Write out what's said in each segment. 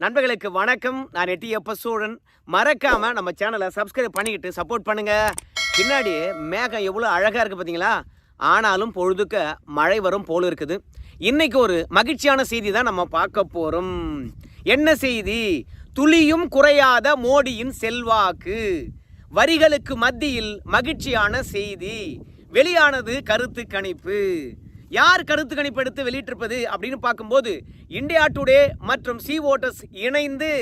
நண்பர்களுக்கு வணக்கம். நான் எட்டி எப்ப சூழன் மறக்காம நம்ம சேனலை சப்ஸ்கிரைப் பண்ணிக்கிட்டு சப்போர்ட் பண்ணுங்க. பின்னாடி மேகம் எவ்வளோ அழகா இருக்கு பார்த்தீங்களா ஆனாலும் பொழுதுக்க மழை வரும் போல இருக்குது. இன்னைக்கு ஒரு மகிழ்ச்சியான செய்தி தான் நம்ம பார்க்க போறோம். என்ன செய்தி? துளியும் குறையாத மோடியின் செல்வாக்கு. வரிகளுக்கு மத்தியில் மகிழ்ச்சியான செய்தி. வெளியானது கருத்து கணிப்பு. யார் கருத்து கணிப்பு எடுத்து வெளியிட்டிருப்பது அப்படின்னு பார்க்கும்போது இந்தியா டுடே மற்றும் சி ஓட்டர்ஸ் இணைந்து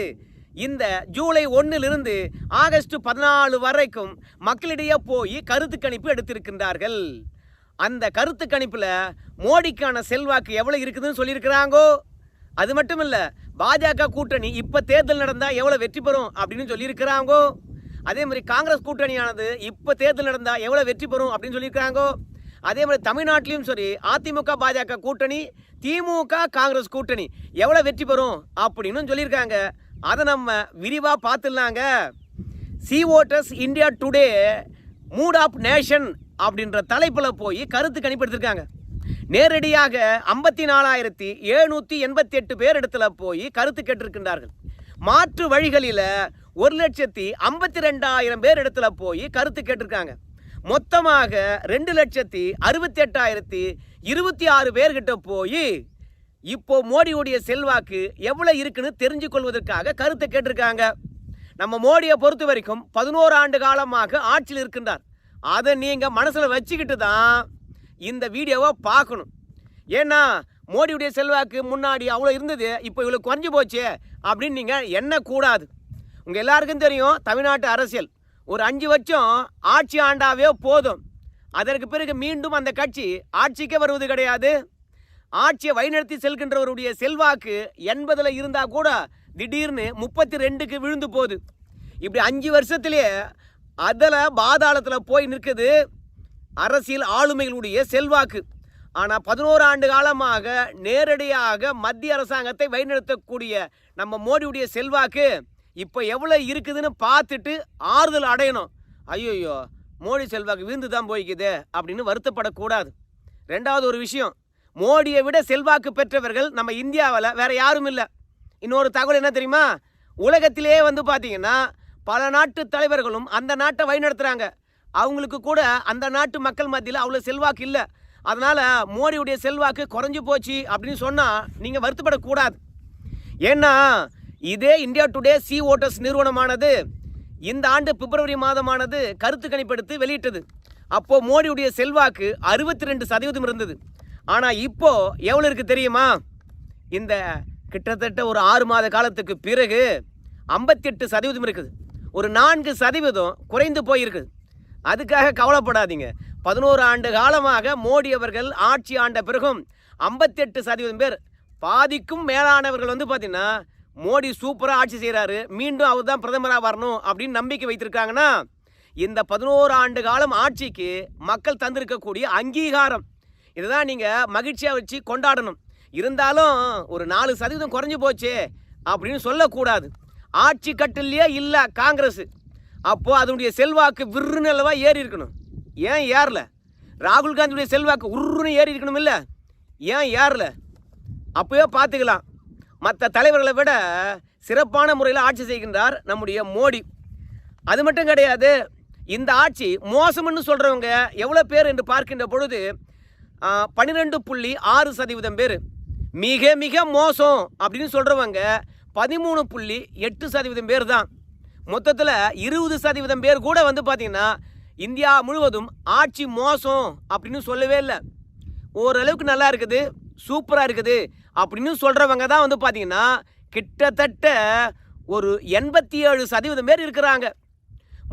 இந்த ஜூலை ஒன்றிலிருந்து ஆகஸ்ட் பதினாலு வரைக்கும் மக்களிடையே போய் கருத்து கணிப்பு எடுத்திருக்கின்றார்கள். அந்த கருத்து கணிப்பில் மோடிக்கான செல்வாக்கு எவ்வளோ இருக்குதுன்னு சொல்லியிருக்கிறாங்கோ? அது மட்டும் இல்லை பாஜக கூட்டணி இப்போ தேர்தல் நடந்தால் எவ்வளோ வெற்றி பெறும் அப்படின்னு சொல்லியிருக்கிறாங்கோ? அதே மாதிரி காங்கிரஸ் கூட்டணியானது இப்போ தேர்தல் நடந்தால் எவ்வளோ வெற்றி பெறும் அப்படின்னு சொல்லியிருக்காங்கோ அதே மாதிரி தமிழ்நாட்டிலையும் சரி அதிமுக பாஜக கூட்டணி திமுக காங்கிரஸ் கூட்டணி எவ்வளோ வெற்றி பெறும் அப்படின்னு சொல்லியிருக்காங்க. அதை நம்ம விரிவாக பார்த்துடலாங்க. C voters India today mood of nation அப்படின்ற தலைப்பில் போய் கருத்து கணிப்படுத்திருக்காங்க. நேரடியாக ஐம்பத்தி நாலாயிரத்தி எழுநூற்றி எண்பத்தி எட்டு பேர் இடத்துல போய் கருத்து கேட்டிருக்கின்றார்கள். மாற்று வழிகளில் ஒரு லட்சத்தி ஐம்பத்தி ரெண்டாயிரம் பேர் இடத்துல போய் கருத்து கேட்டிருக்காங்க. மொத்தமாக ரெண்டு லட்சத்தி அறுபத்தி எட்டாயிரத்தி இருபத்தி ஆறு பேர்கிட்ட போய் இப்போ மோடியுடைய செல்வாக்கு எவ்வளோ இருக்குன்னு தெரிஞ்சு கொள்வதற்காக கருத்தை கேட்டிருக்காங்க. நம்ம மோடியை பொறுத்த வரைக்கும் பதினோரு ஆண்டு காலமாக ஆட்சியில் இருக்கின்றார். அதை நீங்கள் மனசில் வச்சுக்கிட்டு தான் இந்த வீடியோவை பார்க்கணும். ஏன்னா மோடியுடைய செல்வாக்கு முன்னாடி அவ்வளோ இருந்தது இப்போ இவ்வளோ குறைஞ்சி போச்சு அப்படின்னு நீங்கள் எண்ணக்கூடாது. உங்கள் எல்லாருக்கும் தெரியும் தமிழ்நாட்டு அரசியல். ஒரு அஞ்சு வருஷம் ஆட்சி ஆண்டாவே போதும். அதற்கு பிறகு மீண்டும் அந்த கட்சி ஆட்சிக்கே வருவது கிடையாது. ஆட்சியை வழிநடத்தி செல்கின்றவருடைய செல்வாக்கு எண்பதில் இருந்தால் கூட திடீர்னு முப்பத்தி ரெண்டுக்கு விழுந்து போகுது. இப்படி அஞ்சு வருஷத்திலேயே அதில் பாதாளத்தில் போய் நிற்குது அரசியல் ஆளுமைகளுடைய செல்வாக்கு. ஆனால் பதினோரு ஆண்டு காலமாக நேரடியாக மத்திய அரசாங்கத்தை வழிநடத்தக்கூடிய நம்ம மோடியுடைய செல்வாக்கு இப்போ எவ்வளோ இருக்குதுன்னு பார்த்துட்டு ஆறுதல் அடையணும். ஐயோயோ மோடி செல்வாக்கு விழுந்து தான் போய்க்குது அப்படின்னு வருத்தப்படக்கூடாது. ரெண்டாவது ஒரு விஷயம் மோடியை விட செல்வாக்கு பெற்றவர்கள் நம்ம இந்தியாவில் வேற யாரும் இல்லை. இன்னொரு தகவல் என்ன தெரியுமா? உலகத்திலே வந்து பார்த்தீங்கன்னா பல நாட்டு தலைவர்களும் அந்த நாட்டை வழிநடத்துகிறாங்க அவங்களுக்கு கூட அந்த நாட்டு மக்கள் மத்தியில் அவ்வளோ செல்வாக்கு இல்லை. அதனால் மோடியுடைய செல்வாக்கு குறைஞ்சி போச்சு அப்படின்னு சொன்னால் நீங்கள் வருத்தப்படக்கூடாது. ஏன்னா இதே இந்தியா டுடே சி ஓட்டர்ஸ் நிறுவனமானது இந்த ஆண்டு பிப்ரவரி மாதமானது கருத்து கணிப்பெடுத்து வெளியிட்டது. அப்போ மோடியுடைய செல்வாக்கு அறுபத்தி ரெண்டு சதவீதம் இருந்தது. ஆனால் இப்போ எவ்வளோ இருக்கு தெரியுமா? இந்த கிட்டத்தட்ட ஒரு ஆறு மாத காலத்துக்கு பிறகு ஐம்பத்தெட்டு சதவீதம் இருக்குது. ஒரு நான்கு சதவீதம் குறைந்து போயிருக்குது அதுக்காக கவலைப்படாதீங்க. பதினோரு ஆண்டு காலமாக மோடி அவர்கள் ஆட்சி ஆண்ட பிறகும் ஐம்பத்தெட்டு சதவீதம் பேர் பாதிக்கும் மேலானவர்கள் வந்து பார்த்தீங்கன்னா மோடி சூப்பராக ஆட்சி செய்கிறாரு மீண்டும் அவர் தான் பிரதமராக வரணும் அப்படின்னு நம்பிக்கை வைத்திருக்காங்கன்னா இந்த பதினோரு ஆண்டு காலம் ஆட்சிக்கு மக்கள் தந்திருக்கக்கூடிய அங்கீகாரம் இதுதான் நீங்கள் மகிழ்ச்சியாக வச்சு கொண்டாடணும். இருந்தாலும் ஒரு நாலு சதவீதம் குறைஞ்சி போச்சு அப்படின்னு சொல்லக்கூடாது. ஆட்சி கட்டிலேயே இல்லை காங்கிரஸ். அப்போது அதனுடைய செல்வாக்கு விருன்னு அல்லவா ஏறி இருக்கணும். ஏன் ஏறல? ராகுல் காந்தியுடைய செல்வாக்கு உருன்னு ஏறி இருக்கணும் இல்லை ஏன் ஏறல? அப்போயே பார்த்துக்கலாம். மற்ற தலைவர்களை விட சிறப்பான முறையில் ஆட்சி செய்கின்றார் நம்முடைய மோடி. அது மட்டும் கிடையாது இந்த ஆட்சி மோசம்னு சொல்கிறவங்க எவ்வளோ பேர் என்று பார்க்கின்ற பொழுது பன்னிரெண்டு புள்ளி ஆறு சதவீதம் பேர். மிக மிக மோசம் அப்படின்னு சொல்கிறவங்க பதிமூணு புள்ளி எட்டு சதவீதம் பேர் தான். மொத்தத்தில் இருபது சதவீதம் பேர் கூட வந்து பார்த்திங்கன்னா இந்தியா முழுவதும் ஆட்சி மோசம் அப்படின்னு சொல்லவே இல்லை. ஓரளவுக்கு நல்லா இருக்குது சூப்பராக இருக்குது. அப்படின்னு சொல்கிறவங்க தான் வந்து பார்த்தீங்கன்னா கிட்டத்தட்ட ஒரு எண்பத்தி ஏழு சதவீதம் பேர் இருக்கிறாங்க.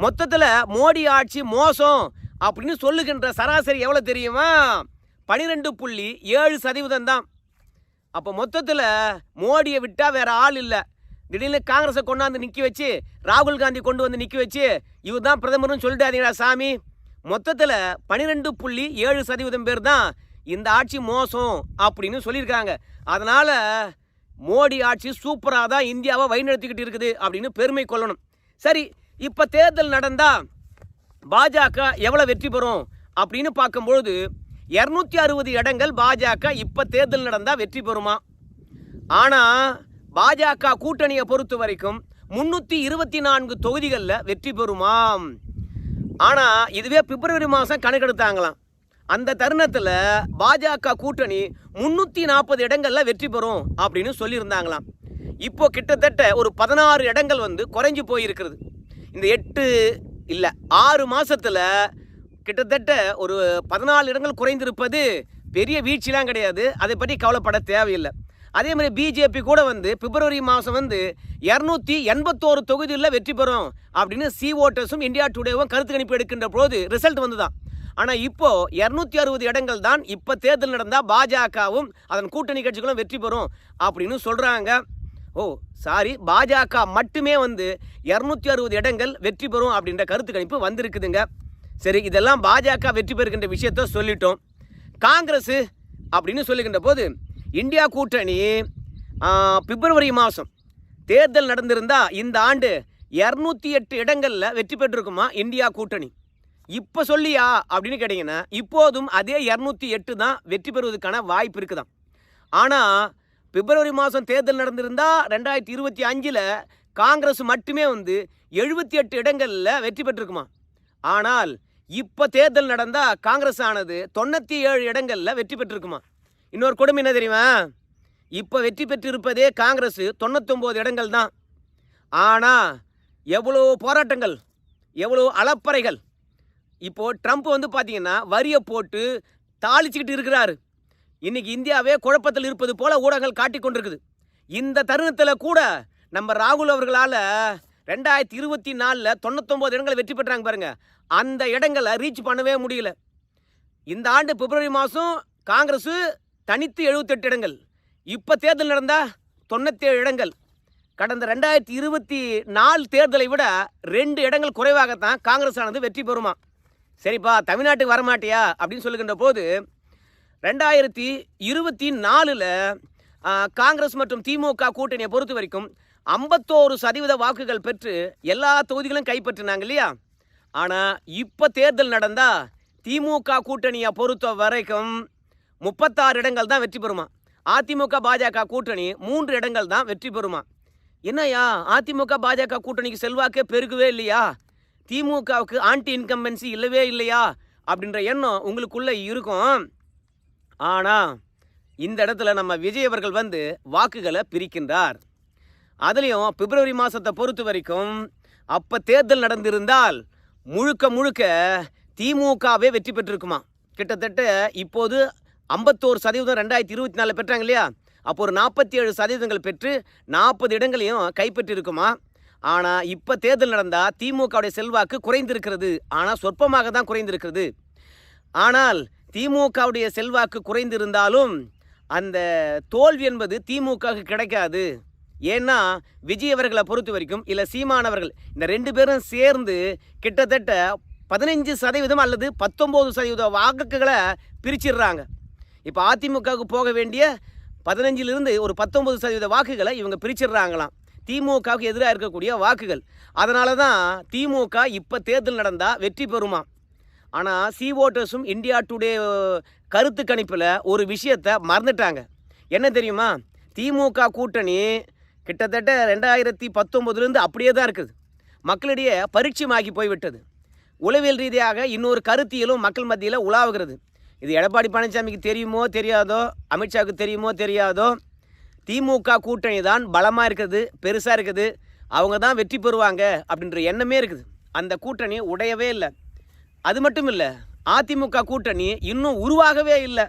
மொத்தத்தில் மோடி ஆட்சி மோசம் அப்படின்னு சொல்லுகின்ற சராசரி எவ்வளோ தெரியுமா? பனிரெண்டு புள்ளி ஏழு சதவீதம் தான். அப்போ மொத்தத்தில் மோடியை விட்டால் வேற ஆள் இல்லை. திடீர்னு காங்கிரஸை கொண்டாந்து நிற்க வச்சு ராகுல் காந்தி கொண்டு வந்து நிற்க வச்சு இவர் தான் பிரதமர்னு சொல்லிட்டாதீங்களா சாமி. மொத்தத்தில் பன்னிரெண்டு புள்ளி ஏழு சதவீதம் பேர் தான் இந்த ஆட்சி மோசம் அப்படின்னு சொல்லியிருக்காங்க அதனால் மோடி ஆட்சி சூப்பராக தான் இந்தியாவை வழிநடத்திக்கிட்டு இருக்குது அப்படின்னு பெருமை கொள்ளணும். சரி இப்போ தேர்தல் நடந்தால் பாஜக எவ்வளோ வெற்றி பெறும் அப்படின்னு பார்க்கும்பொழுது இரநூத்தி அறுபது இடங்கள் பாஜக இப்போ தேர்தல் நடந்தால் வெற்றி பெறுமா? ஆனால் பாஜக கூட்டணியை பொறுத்த வரைக்கும் முந்நூற்றி இருபத்தி நான்கு தொகுதிகளில் வெற்றி பெறுமாம். ஆனால் இதுவே பிப்ரவரி மாதம் கணக்கெடுத்தாங்களாம். அந்த தருணத்தில் பாஜக கூட்டணி முன்னூற்றி நாற்பது இடங்களில் வெற்றி பெறும் அப்படின்னு சொல்லியிருந்தாங்களாம். இப்போ கிட்டத்தட்ட ஒரு பதினாறு இடங்கள் வந்து குறைஞ்சி போயிருக்கிறது. இந்த எட்டு இல்லை ஆறு மாதத்தில் கிட்டத்தட்ட ஒரு பதினாலு இடங்கள் குறைந்திருப்பது பெரிய வீழ்ச்சிலாம் கிடையாது. அதை பற்றி கவலைப்பட தேவையில்லை. அதே மாதிரி பிஜேபி கூட வந்து பிப்ரவரி மாதம் வந்து இரநூத்தி எண்பத்தோரு தொகுதியில் வெற்றி பெறும் அப்படின்னு சி ஓட்டர்ஸும் இந்தியா டுடேவும் கருத்து கணிப்பு எடுக்கின்ற போது ரிசல்ட் வந்து தான் ஆனால் இப்போ இரநூத்தி அறுபது இடங்கள் தான் இப்போ தேர்தல் நடந்தால் பாஜகவும் அதன் கூட்டணி கட்சிகளும் வெற்றி பெறும் அப்படின்னு சொல்கிறாங்க ஓ சாரி பாஜக மட்டுமே வந்து இரநூத்தி அறுபது இடங்கள் வெற்றி பெறும் அப்படின்ற கருத்து கணிப்பு வந்திருக்குதுங்க. சரி இதெல்லாம் பாஜக வெற்றி பெறுகின்ற விஷயத்த சொல்லிட்டோம். காங்கிரஸ் அப்படின்னு சொல்லுகின்ற போது இந்தியா கூட்டணி பிப்ரவரி மாதம் தேர்தல் நடந்திருந்தா இந்த ஆண்டு இரநூத்தி எட்டு இடங்களில் வெற்றி பெற்றிருக்குமா இந்தியா கூட்டணி? இப்போ சொல்லியா அப்படின்னு கேட்டிங்கன்னா இப்போதும் அதே இரநூத்தி எட்டு தான் வெற்றி பெறுவதற்கான வாய்ப்பு இருக்குதான் ஆனால் பிப்ரவரி மாதம் தேர்தல் நடந்திருந்தால் ரெண்டாயிரத்தி இருபத்தி அஞ்சில் காங்கிரஸ் மட்டுமே வந்து எழுபத்தி எட்டு இடங்களில் வெற்றி பெற்றிருக்குமா ஆனால் இப்போ தேர்தல் நடந்தால் காங்கிரஸ் ஆனது தொண்ணூற்றி ஏழு இடங்களில் வெற்றி பெற்றிருக்குமா இன்னொரு கொடுமை என்ன தெரியுமா? இப்போ வெற்றி பெற்றிருப்பதே காங்கிரஸ் தொண்ணூத்தொம்பது இடங்கள் தான் ஆனால் எவ்வளோ போராட்டங்கள் எவ்வளோ அளப்பறைகள் இப்போது ட்ரம்ப் வந்து பார்த்தீங்கன்னா வரியை போட்டு தாளிச்சுக்கிட்டு இருக்கிறாரு. இன்னைக்கு இந்தியாவே குழப்பத்தில் இருப்பது போல ஊடகங்கள் காட்டிக்கொண்டிருக்குது இந்த தருணத்தில் கூட நம்ம ராகுல் அவர்களால் ரெண்டாயிரத்தி இருபத்தி நாலில் தொண்ணூத்தொம்பது இடங்களை வெற்றி பெற்றாங்க பாருங்க. அந்த இடங்களை ரீச் பண்ணவே முடியல. இந்த ஆண்டு பிப்ரவரி மாதம் காங்கிரஸ் தனித்து எழுபத்தெட்டு இடங்கள். இப்போ தேர்தல் நடந்தால் தொண்ணூத்தேழு இடங்கள். கடந்த ரெண்டாயிரத்தி இருபத்தி நாலு தேர்தலை விட ரெண்டு இடங்கள் குறைவாகத்தான் காங்கிரஸ் ஆனது வெற்றி பெறுமா? சரிப்பா தமிழ்நாட்டுக்கு வரமாட்டியா? அப்படின்னு சொல்லுகின்ற போது ரெண்டாயிரத்தி இருபத்தி நாலில் காங்கிரஸ் மற்றும் திமுக கூட்டணியை பொறுத்த வரைக்கும் ஐம்பத்தோரு சதவீத வாக்குகள் பெற்று எல்லா தொகுதிகளும் கைப்பற்றினாங்க இல்லையா? ஆனால் இப்போ தேர்தல் நடந்தால் திமுக கூட்டணியை பொறுத்த வரைக்கும் முப்பத்தாறு இடங்கள் தான் வெற்றி பெறுமா? அதிமுக பாஜக கூட்டணி மூன்று இடங்கள் தான் வெற்றி பெறுமா? என்னய்யா அதிமுக பாஜக கூட்டணிக்கு செல்வாக்கே பெருகவே இல்லையா? திமுகவுக்கு ஆன்டி இன்கம்பன்சி இல்லவே இல்லையா? அப்படின்ற எண்ணம் உங்களுக்குள்ளே இருக்கும். ஆனால் இந்த இடத்துல நம்ம விஜய் அவர்கள் வந்து வாக்குகளை பிரிக்கின்றார். அதுலேயும் பிப்ரவரி மாதத்தை பொறுத்த வரைக்கும் அப்போ தேர்தல் நடந்திருந்தால் முழுக்க முழுக்க திமுகவே வெற்றி பெற்றிருக்குமா? கிட்டத்தட்ட இப்போது ஐம்பத்தோரு சதவீதம் ரெண்டாயிரத்தி இருபத்தி நாலில் பெற்றாங்க இல்லையா? அப்போ ஒரு நாற்பத்தி ஏழு சதவீதங்கள் பெற்று நாற்பது இடங்களையும் கைப்பற்றிருக்குமா? ஆனால் இப்போ தேர்தல் நடந்தால் திமுகவுடைய செல்வாக்கு குறைந்திருக்கிறது. ஆனால் சொற்பமாக தான் குறைந்திருக்கிறது. ஆனால் திமுகவுடைய செல்வாக்கு குறைந்திருந்தாலும் அந்த தோல்வி என்பது திமுகவுக்கு கிடைக்காது. ஏன்னா விஜய் அவர்களை பொறுத்த வரைக்கும் இல்லை சீமானவர்கள் இந்த ரெண்டு பேரும் சேர்ந்து கிட்டத்தட்ட பதினஞ்சு சதவீதம் அல்லது பத்தொம்போது சதவீத வாக்குகளை பிரிச்சிடுறாங்க. இப்போ அதிமுகவுக்கு போக வேண்டிய பதினஞ்சிலிருந்து ஒரு பத்தொம்பது சதவீத வாக்குகளை இவங்க பிரிச்சிடுறாங்களாம். திமுகவுக்கு எதிராக இருக்கக்கூடிய வாக்குகள். அதனால தான் திமுக இப்போ தேர்தல் நடந்தால் வெற்றி பெறுமா? ஆனால் சி ஓட்டர்ஸும் இந்தியா டுடே கருத்து கணிப்பில் ஒரு விஷயத்தை மறந்துட்டாங்க. என்ன தெரியுமா? திமுக கூட்டணி கிட்டத்தட்ட ரெண்டாயிரத்தி பத்தொம்போதுலேருந்து அப்படியே தான் இருக்குது. மக்களிடையே பரிட்சயமாகி போய்விட்டது. உளவியல் ரீதியாக இன்னொரு கருத்தியலும் மக்கள் மத்தியில் உலாவுகிறது. இது எடப்பாடி பழனிசாமிக்கு தெரியுமோ தெரியாதோ? அமித்ஷாவுக்கு தெரியுமோ தெரியாதோ? திமுக கூட்டணி தான் பலமாக இருக்குது பெருசாக இருக்குது. அவங்க தான் வெற்றி பெறுவாங்க அப்படின்ற எண்ணமே இருக்குது. அந்த கூட்டணி உடையவே இல்லை. அது மட்டும் இல்லை அதிமுக கூட்டணி இன்னும் உருவாகவே இல்லை.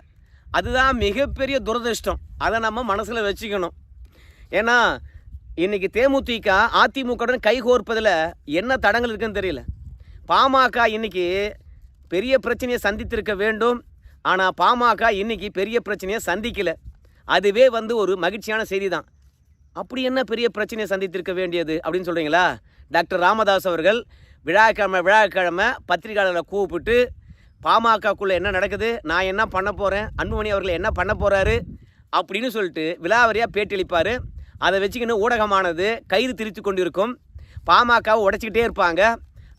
அதுதான் மிகப்பெரிய துரதிர்ஷ்டம். அதை நம்ம மனசில் வச்சுக்கணும். ஏன்னா இன்னைக்கு தேமுதிக அதிமுகவுடன் கைகோர்ப்பதில் என்ன தடங்கள் இருக்குன்னு தெரியல. பாமக இன்றைக்கி பெரிய பிரச்சனையை சந்தித்திருக்க வேண்டும். ஆனால் பாமக இன்றைக்கி பெரிய பிரச்சனையை சந்திக்கலை. அதுவே வந்து ஒரு மகிழ்ச்சியான செய்தி தான் அப்படி என்ன பெரிய பிரச்சனையை சந்தித்திருக்க வேண்டியது அப்படின்னு சொல்கிறீங்களா டாக்டர் ராமதாஸ் அவர்கள் விழாக்கிழமை விழாக்கிழமை பத்திரிகையாளர்களை கூப்பிட்டு பாமகக்குள்ளே என்ன நடக்குது? நான் என்ன பண்ண போகிறேன் அன்புமணி அவர்கள் என்ன பண்ண போகிறாரு அப்படின்னு சொல்லிட்டு விலாவரியாக பேட்டியளிப்பார் அதை வச்சுக்கின்னு ஊடகமானது கயிறு திரித்து கொண்டிருக்கும். பாமகவை உடைச்சிக்கிட்டே இருப்பாங்க.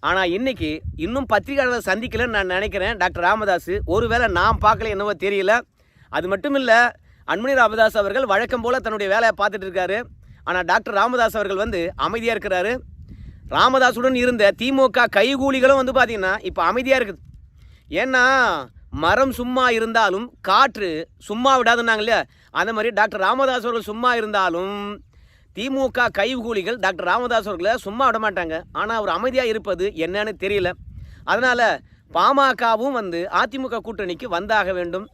ஆனால் இன்றைக்கி இன்னும் பத்திரிகையாளர் சந்திக்கலன்னு நான் நினைக்கிறேன். டாக்டர் ராமதாஸ் ஒருவேளை நான் பார்க்கல என்னவோ தெரியல. அது மட்டும் இல்லை அன்மணி ராமதாஸ் அவர்கள் வழக்கம் போல் தன்னுடைய வேலையை பார்த்துட்டு இருக்காரு. ஆனால் டாக்டர் ராமதாஸ் அவர்கள் வந்து அமைதியாக இருக்கிறாரு. ராமதாஸுடன் இருந்த திமுக கைகூலிகளும் வந்து பார்த்திங்கன்னா இப்போ அமைதியாக இருக்குது. ஏன்னா மரம் சும்மா இருந்தாலும் காற்று சும்மா விடாதுன்னாங்க இல்லையா? அந்த மாதிரி டாக்டர் ராமதாஸ் அவர்கள் சும்மா இருந்தாலும் திமுக கைகூலிகள் டாக்டர் ராமதாஸ் அவர்களை சும்மா விட மாட்டாங்க. ஆனால் அவர் அமைதியாக இருப்பது என்னன்னு தெரியல. அதனால் பாமகவும் வந்து அதிமுக கூட்டணிக்கு வந்தாக வேண்டும்.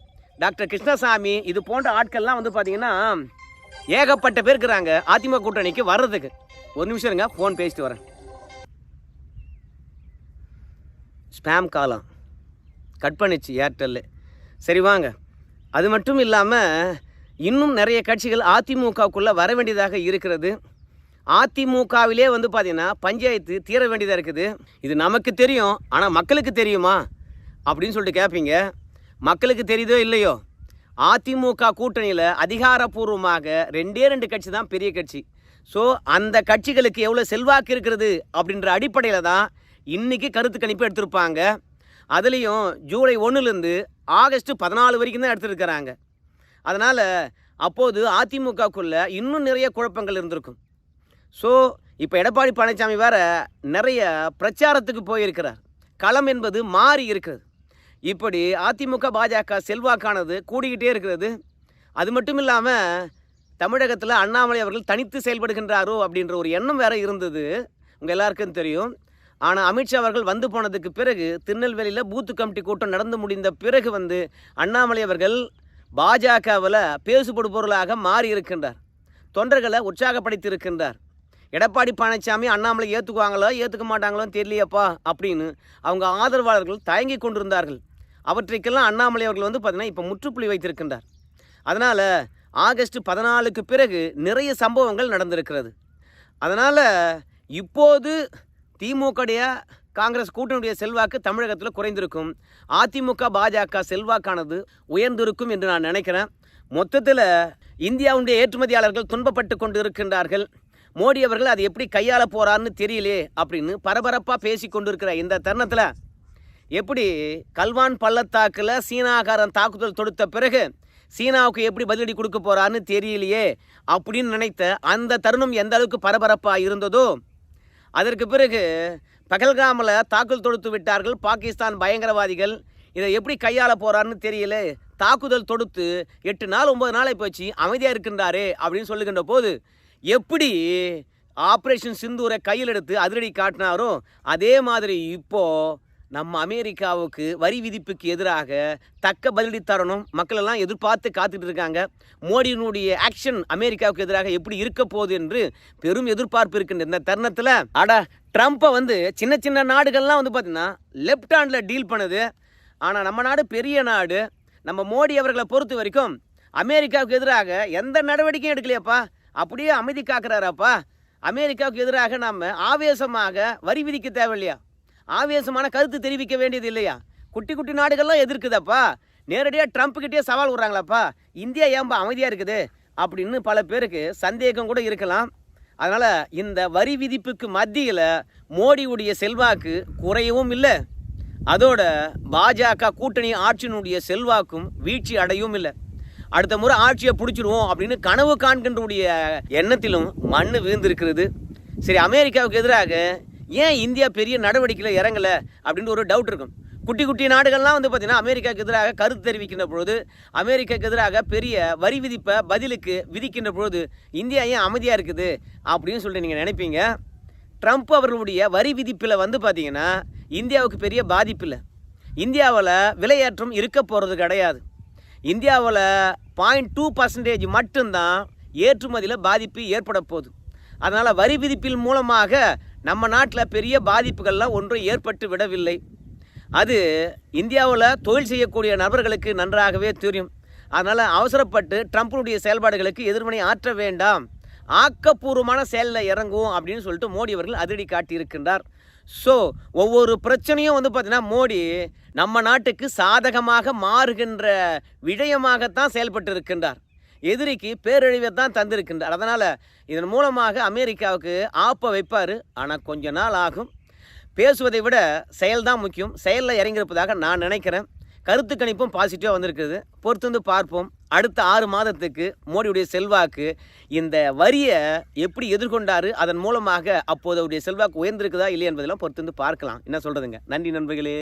டாக்டர் கிருஷ்ணசாமி இது போன்ற ஆட்கள்லாம் வந்து பார்த்தீங்கன்னா ஏகப்பட்ட பேர் இருக்கிறாங்க. அதிமுக கூட்டணிக்கு வர்றதுக்கு. ஒரு நிமிஷம் இருங்க ஃபோன் பேசிட்டு வரேன். ஸ்பேம் காலம் கட் பண்ணிச்சு ஏர்டெல்லு சரி வாங்க. அது மட்டும் இல்லாமல் இன்னும் நிறைய கட்சிகள் அதிமுகவுக்குள்ளே வர வேண்டியதாக இருக்கிறது. அதிமுகவிலே வந்து பார்த்தீங்கன்னா பஞ்சாயத்து தீர வேண்டியதாக இருக்குது. இது நமக்கு தெரியும் ஆனால் மக்களுக்கு தெரியுமா? அப்படின்னு சொல்லிட்டு கேட்பீங்க மக்களுக்கு தெரியுதோ இல்லையோ? அதிமுக கூட்டணியில் அதிகாரப்பூர்வமாக ரெண்டே ரெண்டு கட்சி தான் பெரிய கட்சி. ஸோ அந்த கட்சிகளுக்கு எவ்வளோ செல்வாக்கு இருக்கிறது அப்படின்ற அடிப்படையில் தான் இன்றைக்கி கருத்து கணிப்பு எடுத்திருப்பாங்க. அதுலேயும் ஜூலை ஒன்றுலேருந்து ஆகஸ்ட் பதினாலு வரைக்கும் தான் எடுத்திருக்கிறாங்க. அதனால் அப்போது அதிமுகக்குள்ளே இன்னும் நிறைய குழப்பங்கள் இருந்திருக்கும். ஸோ இப்போ எடப்பாடி பழனிசாமி வேறு நிறைய பிரச்சாரத்துக்கு போயிருக்கிறார். களம் என்பது மாறி இருக்கிறது. இப்படி அதிமுக பாஜக செல்வாக்கானது கூடிக்கிட்டே இருக்கிறது. அது மட்டும் இல்லாமல் தமிழகத்தில் அண்ணாமலை அவர்கள் தனித்து செயல்படுகின்றாரோ அப்படின்ற ஒரு எண்ணம் வேற இருந்தது. உங்கள் எல்லாருக்கும் தெரியும். ஆனால் அமித்ஷா அவர்கள் வந்து போனதுக்கு பிறகு திருநெல்வேலியில் பூத்து கமிட்டி கூட்டம் நடந்து முடிந்த பிறகு வந்து அண்ணாமலை அவர்கள் பாஜகவில் பேசுபடு பொருளாக மாறி இருக்கின்றார். தொண்டர்களை உற்சாகப்படுத்தி இருக்கின்றார் எடப்பாடி பழனிசாமி அண்ணாமலை ஏற்றுக்குவாங்களோ ஏற்றுக்க மாட்டாங்களோன்னு தெரியலையப்பா அப்படின்னு அவங்க ஆதரவாளர்கள் தயங்கி கொண்டிருந்தார்கள். அவற்றைக்கெல்லாம் அண்ணாமலை அவர்கள் வந்து பார்த்தீங்கன்னா இப்போ முற்றுப்புள்ளி வைத்திருக்கின்றார். அதனால் ஆகஸ்ட் பதினாலுக்கு பிறகு நிறைய சம்பவங்கள் நடந்திருக்கிறது. அதனால் இப்போது திமுகடைய காங்கிரஸ் கூட்டணியுடைய செல்வாக்கு தமிழகத்தில் குறைந்திருக்கும். அதிமுக பாஜக செல்வாக்கானது உயர்ந்திருக்கும் என்று நான் நினைக்கிறேன். மொத்தத்தில் இந்தியாவுடைய ஏற்றுமதியாளர்கள் துன்பப்பட்டு கொண்டு இருக்கின்றார்கள் மோடி அவர்கள் அதை எப்படி கையாள போகிறாருன்னு தெரியலே அப்படின்னு பரபரப்பாக பேசி கொண்டிருக்கிற இந்த தருணத்தில் எப்படி கல்வான் பள்ளத்தாக்கில் சீனாக்காரன் தாக்குதல் தொடுத்த பிறகு சீனாவுக்கு எப்படி பதிலடி கொடுக்க போகிறான்னு தெரியலையே அப்படின்னு நினைத்த அந்த தருணம் எந்த அளவுக்கு பரபரப்பாக இருந்ததோ அதற்கு பிறகு பகல்காமில் தாக்குதல் தொடுத்து விட்டார்கள். பாகிஸ்தான் பயங்கரவாதிகள் இதை எப்படி கையாள போகிறான்னு தெரியல. தாக்குதல் தொடுத்து எட்டு நாள் ஒம்பது நாளை போச்சு அமைதியாக இருக்கின்றாரே அப்படின்னு சொல்லுகின்ற போது எப்படி ஆப்ரேஷன் சிந்தூரை கையில் எடுத்து அதிரடி காட்டினாரோ அதே மாதிரி இப்போ நம்ம அமெரிக்காவுக்கு வரி விதிப்புக்கு எதிராக தக்க பதிலடி தரணும் மக்களெல்லாம் எதிர்பார்த்து காத்துட்டு இருக்காங்க. மோடியினுடைய ஆக்ஷன் அமெரிக்காவுக்கு எதிராக எப்படி இருக்க போகுது என்று பெரும் எதிர்பார்ப்பு இருக்கின்ற இந்த தருணத்தில் அட ட்ரம்ப்பை வந்து சின்ன சின்ன நாடுகள்லாம் வந்து பார்த்திங்கன்னா லெஃப்ட் ஹேண்டில் டீல் பண்ணுது. ஆனால் நம்ம நாடு பெரிய நாடு. நம்ம மோடி அவர்களை பொறுத்த வரைக்கும் அமெரிக்காவுக்கு எதிராக எந்த நடவடிக்கையும் எடுக்கலையாப்பா. அப்படியே அமைதி காக்குறாராப்பா. அமெரிக்காவுக்கு எதிராக நாம் ஆவேசமாக வரி விதிக்க தேவையில்லையா? ஆவேசமான கருத்து தெரிவிக்க வேண்டியது இல்லையா? குட்டி குட்டி நாடுகள்லாம் எதிர்க்குதப்பா. நேரடியாக ட்ரம்ப்கிட்டே சவால் விட்றாங்களாப்பா. இந்தியா ஏன்பா அமைதியாக இருக்குது? அப்படின்னு பல பேருக்கு சந்தேகம் கூட இருக்கலாம். அதனால் இந்த வரி விதிப்புக்கு மத்தியில் மோடியுடைய செல்வாக்கு குறையவும் இல்லை. அதோட பாஜக கூட்டணி ஆட்சியினுடைய செல்வாக்கும் வீழ்ச்சி அடையவும் இல்லை. அடுத்த முறை ஆட்சியை பிடிச்சிருவோம் அப்படின்னு கனவு காண்கின்றவுடைய எண்ணத்திலும் மண்ணு வீழ்ந்திருக்கிறது. சரி அமெரிக்காவுக்கு எதிராக ஏன் இந்தியா பெரிய நடவடிக்கையில் இறங்கலை அப்படின்னு ஒரு டவுட் இருக்கும். குட்டி குட்டி நாடுகள்லாம் வந்து பார்த்திங்கன்னா அமெரிக்காவுக்கு எதிராக கருத்து தெரிவிக்கின்ற பொழுது அமெரிக்காவுக்கு எதிராக பெரிய வரி விதிப்பை பதிலுக்கு விதிக்கின்ற பொழுது இந்தியா ஏன் அமைதியாக இருக்குது அப்படின்னு சொல்லிட்டு நீங்கள் நினைப்பீங்க. ட்ரம்ப் அவர்களுடைய வரி விதிப்பில் வந்து பார்த்தீங்கன்னா இந்தியாவுக்கு பெரிய பாதிப்பு இல்லை. இந்தியாவில் விலையேற்றம் இருக்க போகிறது கிடையாது. இந்தியாவில் பாயிண்ட் டூ பர்சன்டேஜ் மட்டும்தான் ஏற்றுமதியில் பாதிப்பு ஏற்பட போகுது. அதனால் வரி விதிப்பின் மூலமாக நம்ம நாட்டில் பெரிய பாதிப்புகள்லாம் ஒன்றும் ஏற்பட்டு விடவில்லை. அது இந்தியாவில் தொழில் செய்யக்கூடிய நபர்களுக்கு நன்றாகவே தெரியும். அதனால் அவசரப்பட்டு ட்ரம்ப்பினுடைய செயல்பாடுகளுக்கு எதிர்வினை ஆற்ற வேண்டாம். ஆக்கப்பூர்வமான செயலில் இறங்குவோம் அப்படின்னு சொல்லிட்டு மோடி அவர்கள் அதிரடி காட்டியிருக்கின்றார். ஸோ ஒவ்வொரு பிரச்சனையும் வந்து பார்த்தீங்கன்னா மோடி நம்ம நாட்டுக்கு சாதகமாக மாறுகின்ற விடயமாகத்தான் செயல்பட்டு இருக்கின்றார் எதிரிக்கு பேரழிவை தான் தந்திருக்கின்றார். அதனால் இதன் மூலமாக அமெரிக்காவுக்கு ஆப்ப வைப்பார். ஆனால் கொஞ்ச நாள் ஆகும். பேசுவதை விட செயல் தான் முக்கியம். செயலில் இறங்கியிருப்பதாக நான் நினைக்கிறேன். கருத்து கணிப்பும் பாசிட்டிவாக வந்திருக்குது பொறுத்து வந்து பார்ப்போம். அடுத்த ஆறு மாதத்துக்கு மோடியுடைய செல்வாக்கு இந்த வரியை எப்படி எதிர்கொண்டார் அதன் மூலமாக அப்போது அவருடைய செல்வாக்கு உயர்ந்திருக்குதா இல்லை என்பதெல்லாம் பொறுத்து வந்து பார்க்கலாம். என்ன சொல்கிறதுங்க நன்றி நண்பர்களே.